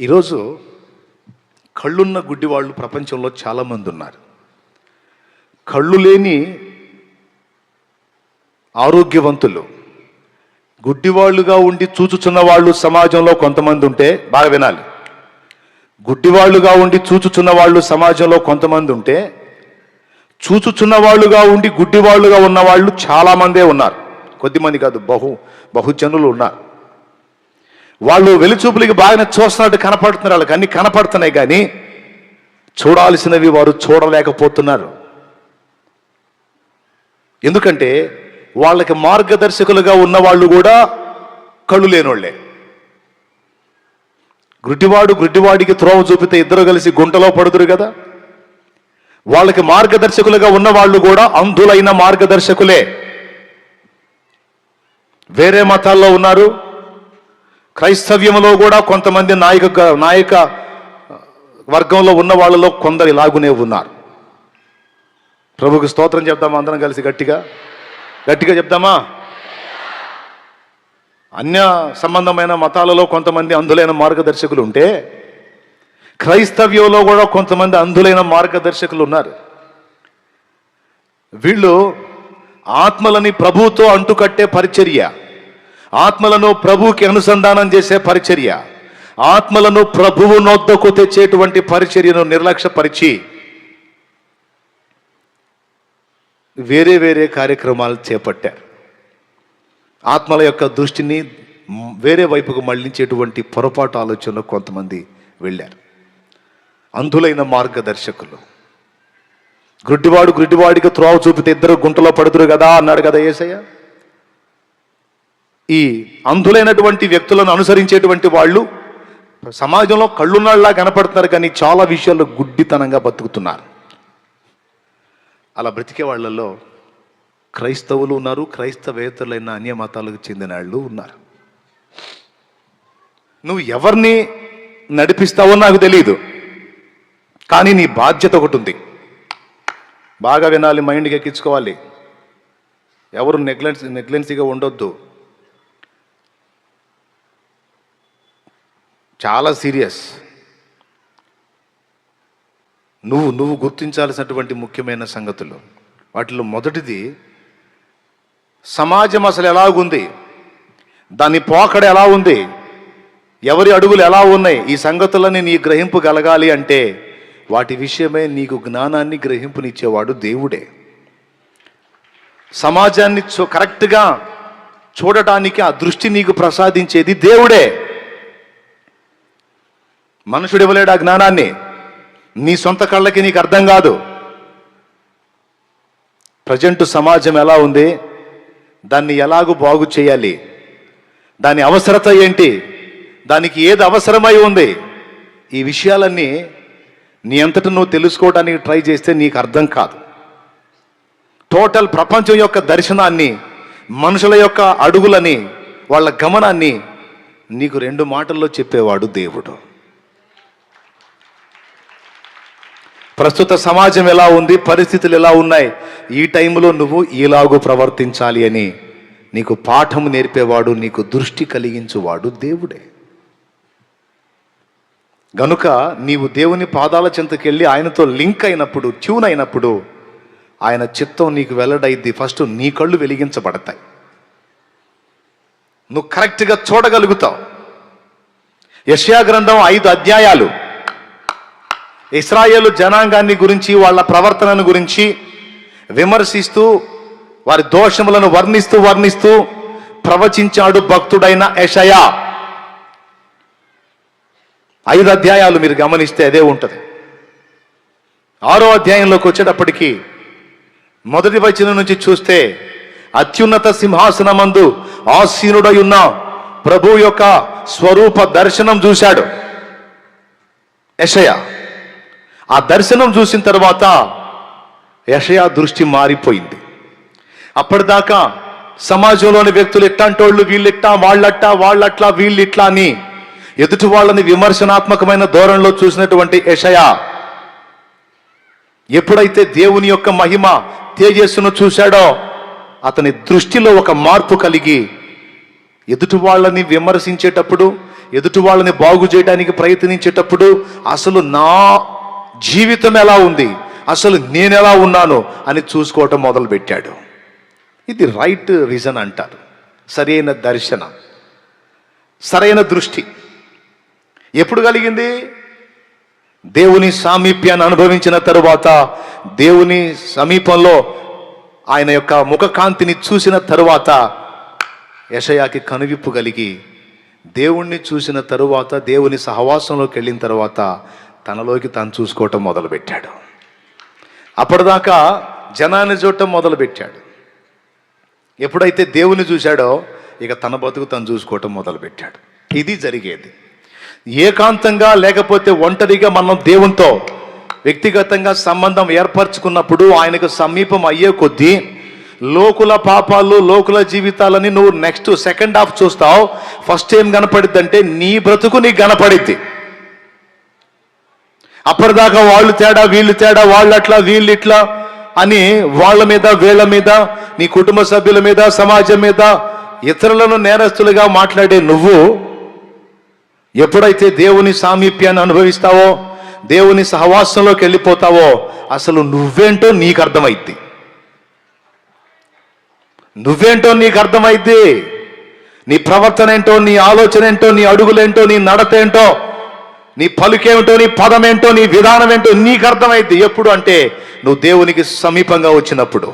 ఈరోజు కళ్ళున్న గుడ్డి వాళ్ళు ప్రపంచంలో చాలామంది ఉన్నారు కళ్ళు లేని ఆరోగ్యవంతులు గుడ్డివాళ్ళుగా ఉండి చూచుచున్న వాళ్ళు సమాజంలో కొంతమంది ఉంటే బాగా వినాలి. గుడ్డివాళ్ళుగా ఉండి చూచుచున్న వాళ్ళు సమాజంలో కొంతమంది ఉంటే చూచుచున్న వాళ్ళుగా ఉండి గుడ్డివాళ్ళుగా ఉన్నవాళ్ళు చాలామందే ఉన్నారు. కొద్దిమంది కాదు బహు బహుజనులు ఉన్నారు. వాళ్ళు వెలుచూపులకి బాగానే చూస్తున్నట్టు కనపడుతున్నారు. వాళ్ళకి అన్ని కనపడుతున్నాయి కానీ చూడాల్సినవి వారు చూడలేకపోతున్నారు. ఎందుకంటే వాళ్ళకి మార్గదర్శకులుగా ఉన్న వాళ్ళు కూడా కళ్ళు లేనోళ్ళే గుడ్డివాడు గుడ్డివాడికి త్రోవ చూపితే ఇద్దరు కలిసి గుంటలో పడుతురు కదా? వాళ్ళకి మార్గదర్శకులుగా ఉన్నవాళ్ళు కూడా అంధులైన మార్గదర్శకులే. వేరే మతాల్లో ఉన్నారు క్రైస్తవ్యంలో కూడా కొంతమంది నాయక నాయక వర్గంలో ఉన్న వాళ్ళలో కొందరు ఇలాగునే ఉన్నారు. ప్రభుకి స్తోత్రం చెప్దామా? అందరం కలిసి గట్టిగా? గట్టిగా చెప్దామా? అన్య సంబంధమైన మతాలలో కొంతమంది అందులైన మార్గదర్శకులు ఉంటే క్రైస్తవ్యంలో కూడా కొంతమంది అందులైన మార్గదర్శకులు ఉన్నారు. వీళ్ళు ఆత్మలని ప్రభుతో అంటుకట్టే పరిచర్య. ఆత్మలను ప్రభువుకి అనుసంధానం చేసే పరిచర్య. ఆత్మలను ప్రభువు నొద్దకు తెచ్చేటువంటి పరిచర్యను నిర్లక్ష్యపరిచి వేరే వేరే కార్యక్రమాలు చేపట్టారు. ఆత్మల యొక్క దృష్టిని వేరే వైపుకు మళ్ళించేటువంటి పొరపాటు ఆలోచనలో కొంతమంది వెళ్ళారు. అంధులైన మార్గదర్శకులు. గుడ్డివాడు గుడ్డివాడికి త్రోవ చూపితే ఇద్దరు గుంటలో పడుతురు కదా అన్నాడు కదా ఏసయ్య. ఈ అంధులైనటువంటి వ్యక్తులను అనుసరించేటువంటి వాళ్ళు సమాజంలో కళ్ళున్నాళ్ళలా కనపడుతున్నారు కానీ చాలా విషయాల్లో గుడ్డితనంగా బతుకుతున్నారు. అలా బ్రతికే వాళ్ళల్లో క్రైస్తవులు ఉన్నారు క్రైస్తవేతరులైన అన్య మతాలకు చెందిన వాళ్ళు ఉన్నారు. నువ్వు ఎవరిని నడిపిస్తావో నాకు తెలియదు కానీ నీ బాధ్యత ఒకటి ఉంది. బాగా వినాలి మైండ్కి ఎక్కించుకోవాలి. ఎవరు నెగ్లెన్స్ నెగ్లెన్సీగా ఉండొద్దు. చాలా సీరియస్. నువ్వు నువ్వు గుర్తించాల్సినటువంటి ముఖ్యమైన సంగతులు. వాటిలో మొదటిది సమాజం అసలు ఎలాగుంది? దాని పోకడ ఎలా ఉంది ఎవరి అడుగులు ఎలా ఉన్నాయి? ఈ సంగతులని నీ గ్రహింపు కలగాలి అంటే వాటి విషయమే నీకు జ్ఞానాన్ని గ్రహింపునిచ్చేవాడు దేవుడే. సమాజాన్ని చూ కరెక్ట్గా చూడటానికి ఆ దృష్టి నీకు ప్రసాదించేది దేవుడే. మనుషుడు ఇవ్వలేడు ఆ జ్ఞానాన్ని? నీ సొంత కళ్ళకి నీకు అర్థం కాదు. ప్రజెంట్ సమాజం ఎలా ఉంది? దాన్ని ఎలాగూ బాగు చేయాలి? దాని అవసరత ఏంటి? దానికి ఏది అవసరమై ఉంది? ఈ విషయాలన్నీ నీ అంతటా నువ్వు తెలుసుకోవడానికి ట్రై చేస్తే నీకు అర్థం కాదు. టోటల్ ప్రపంచం యొక్క దర్శనాన్ని మనుషుల యొక్క అడుగులని వాళ్ళ గమనాన్ని నీకు రెండు మాటల్లో చెప్పేవాడు దేవుడు. ప్రస్తుత సమాజం ఎలా ఉంది? పరిస్థితులు ఎలా ఉన్నాయి? ఈ టైంలో నువ్వు ఈలాగు ప్రవర్తించాలి అని. నీకు పాఠం నేర్పేవాడు నీకు దృష్టి కలిగించువాడు దేవుడే. గనుక నీవు దేవుని పాదాల చెంతకెళ్ళి ఆయనతో లింక్ అయినప్పుడు ట్యూన్ అయినప్పుడు ఆయన చిత్తం నీకు వెల్లడైద్ది. ఫస్ట్ నీ కళ్ళు వెలిగించబడతాయి. నువ్వు కరెక్ట్గా చూడగలుగుతావు. యశ్యా గ్రంథం ఐదు అధ్యాయాలు. ఇస్రాయేలు జనాంగాన్ని గురించి వాళ్ళ ప్రవర్తనను గురించి విమర్శిస్తూ వారి దోషములను వర్ణిస్తూ వర్ణిస్తూ ప్రవచించాడు భక్తుడైన యషయా. ఐదు అధ్యాయాలు మీరు గమనిస్తే అదే ఉంటుంది. ఆరో అధ్యాయంలోకి వచ్చేటప్పటికి మొదటి వచనం నుంచి చూస్తే అత్యున్నత సింహాసనమందు ఆసీనుడై ఉన్న ప్రభు యొక్క స్వరూప దర్శనం చూశాడు యషయా. ఆ దర్శనం చూసిన తర్వాత యషయా దృష్టి మారిపోయింది. అప్పటిదాకా సమాజంలోని వ్యక్తులు ఎట్టాంటోళ్ళు వీళ్ళిట్టా వాళ్ళట్ట వాళ్ళట్లా వీళ్ళిట్లా అని ఎదుటి వాళ్ళని విమర్శనాత్మకమైన ధోరణిలో చూసినటువంటి యషయా ఎప్పుడైతే దేవుని యొక్క మహిమ తేజస్సును చూశాడో అతని దృష్టిలో ఒక మార్పు కలిగి ఎదుటి వాళ్ళని విమర్శించేటప్పుడు ఎదుటి వాళ్ళని బాగు చేయడానికి ప్రయత్నించేటప్పుడు అసలు నా జీవితం ఎలా ఉంది? అసలు నేను ఎలా ఉన్నాను అని చూసుకోవటం మొదలుపెట్టాడు. ఇది రైట్ రీజన్ అంటారు. సరైన దర్శనం. సరైన దృష్టి. ఎప్పుడు కలిగింది? దేవుని సామీప్యాన్ని అనుభవించిన తరువాత దేవుని సమీపంలో ఆయన యొక్క ముఖకాంతిని చూసిన తరువాత యషయాకి కనువిప్పు కలిగి దేవుణ్ణి చూసిన తరువాత దేవుని సహవాసంలోకి వెళ్ళిన తర్వాత తనలోకి తను చూసుకోవటం మొదలుపెట్టాడు. అప్పటిదాకా జనాన్ని చూడటం మొదలుపెట్టాడు. ఎప్పుడైతే దేవుని చూశాడో ఇక తన బతుకు తను చూసుకోవటం మొదలుపెట్టాడు. ఇది జరిగేది. ఏకాంతంగా లేకపోతే ఒంటరిగా మనం దేవునితో వ్యక్తిగతంగా సంబంధం ఏర్పరచుకున్నప్పుడు ఆయనకు సమీపం అయ్యే కొద్దీ లోకుల పాపాలు లోకుల జీవితాలని నువ్వు నెక్స్ట్ సెకండ్ హాఫ్ చూస్తావు. ఫస్ట్ ఏం కనపడిద్దంటే నీ బ్రతుకు నీకు కనపడిద్ది. అప్పటిదాకా వాళ్ళు తేడా వీళ్ళు తేడా వాళ్ళు అట్లా వీళ్ళు ఇట్లా అని వాళ్ళ మీద వీళ్ళ మీద నీ కుటుంబ సభ్యుల మీద సమాజం మీద ఇతరులను నేరస్తులుగా మాట్లాడే నువ్వు ఎప్పుడైతే దేవుని సామీప్యాన్ని అనుభవిస్తావో దేవుని సహవాసంలోకి వెళ్ళిపోతావో అసలు నువ్వేంటో నీకు అర్థమైద్ది. నువ్వేంటో నీకు అర్థమైద్ది. నీ ప్రవర్తన ఏంటో నీ ఆలోచన ఏంటో నీ అడుగులేంటో నీ నడత ఏంటో నీ పలుకేమిటో నీ పదమేంటో నీ విధానం ఏంటో నీకు అర్థమైద్ది ఎప్పుడు అంటే నువ్వు దేవునికి సమీపంగా వచ్చినప్పుడు.